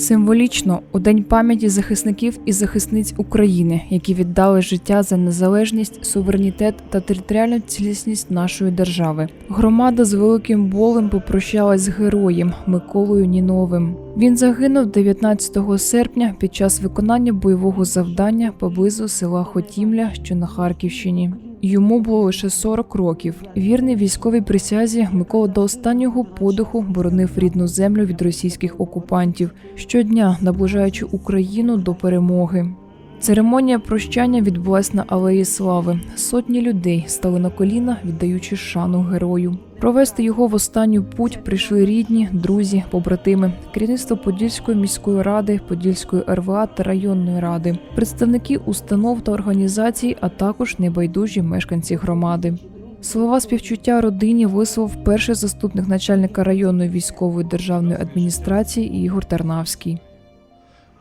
Символічно у день пам'яті захисників і захисниць України, які віддали життя за незалежність, суверенітет та територіальну цілісність нашої держави. Громада з великим болем попрощалась з героєм Миколою Ніновим. Він загинув 19 серпня під час виконання бойового завдання поблизу села Хотімля, що на Харківщині. Йому було лише 40 років. Вірний військовій присязі Микола до останнього подиху боронив рідну землю від російських окупантів, щодня наближаючи Україну до перемоги. Церемонія прощання відбулась на Алеї Слави. Сотні людей стали на коліна, віддаючи шану герою. Провести його в останню путь прийшли рідні, друзі, побратими, керівництво Подільської міської ради, Подільської РВА та районної ради, представники установ та організацій, а також небайдужі мешканці громади. Слова співчуття родині висловив перший заступник начальника районної військової державної адміністрації Ігор Тарнавський.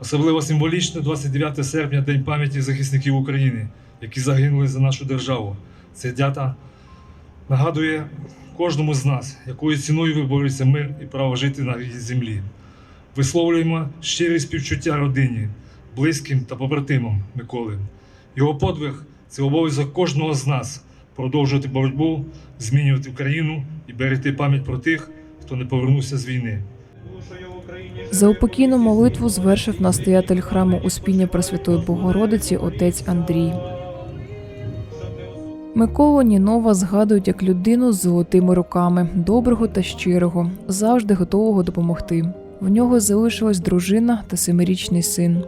Особливо символічно 29 серпня День пам'яті захисників України, які загинули за нашу державу. Ця дата нагадує кожному з нас, якою ціною виборюється мир і право жити на землі. Висловлюємо щирі співчуття родині, близьким та побратимам Миколи. Його подвиг це обов'язок кожного з нас продовжувати боротьбу, змінювати Україну і берегти пам'ять про тих, хто не повернувся з війни. За упокійну молитву звершив настоятель храму Успіння Пресвятої Богородиці отець Андрій. Миколу Нінова згадують як людину з золотими руками, доброго та щирого, завжди готового допомогти. В нього залишилась дружина та семирічний син.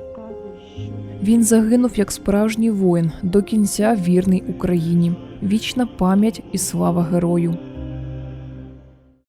Він загинув як справжній воїн, до кінця вірний Україні. Вічна пам'ять і слава герою.